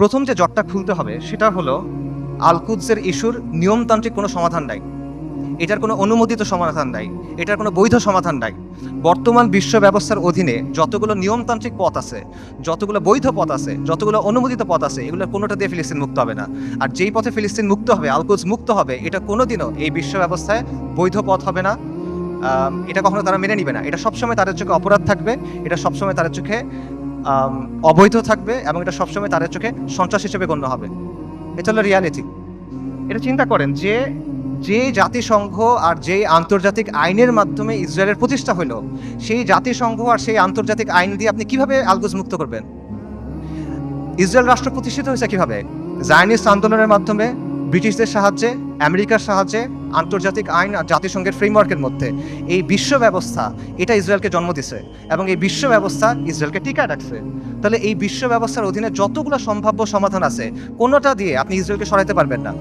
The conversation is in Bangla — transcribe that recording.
প্রথম যে জটটা খুলতে হবে সেটা হলো আলকুদসের ইস্যুর নিয়মতান্ত্রিক কোনো সমাধান নাই। এটার কোনো অনুমোদিত সমাধান নাই। এটার কোনো বৈধ সমাধান নাই। বর্তমান বিশ্ব ব্যবস্থার অধীনে যতগুলো নিয়মতান্ত্রিক পথ আছে, যতগুলো বৈধ পথ আছে, যতগুলো অনুমোদিত পথ আছে এগুলো কোনোটা দিয়ে ফিলিস্তিন মুক্ত হবে না। আর যেই পথে ফিলিস্তিন মুক্ত হবে আলকুজ মুক্ত হবে, এটা কোনোদিনও এই বিশ্ব ব্যবস্থায় বৈধ পথ হবে না। এটা কখনো তারা মেনে নিবে না। এটা সবসময় তাদের চোখে অপরাধ থাকবে। এটা সবসময় তাদের চোখে অবৈধ থাকবে এবং এটা সবসময় তাদের চোখে সন্ত্রাস হিসেবে গণ্য হবে। এটা হলো রিয়ালিটি এটা চিন্তা করেন যে যে জাতিসংঘ আর যেই আন্তর্জাতিক আইনের মাধ্যমে ইসরায়েলের প্রতিষ্ঠা হলো, সেই জাতিসংঘ আর সেই আন্তর্জাতিক আইন দিয়ে আপনি কীভাবে আলগুজ মুক্ত করবেন? ইসরায়েল রাষ্ট্র প্রতিষ্ঠিত হয়েছে কীভাবে? জায়নিস্ট আন্দোলনের মাধ্যমে ব্রিটিশদের সাহায্যে, আমেরিকার সাহায্যে আন্তর্জাতিক আইন আর জাতিসংঘের ফ্রেমওয়ার্কের মধ্যে। এই বিশ্ব ব্যবস্থা, এটা ইসরায়েলকে জন্ম দিছে এবং এই বিশ্ব ব্যবস্থা ইসরায়েলকে টিকা রাখছে। তাহলে এই বিশ্ব ব্যবস্থার অধীনে যতগুলো সম্ভাব্য সমাধান আছে, কোনোটা দিয়ে আপনি ইসরায়েলকে সরাইতে পারবেন না।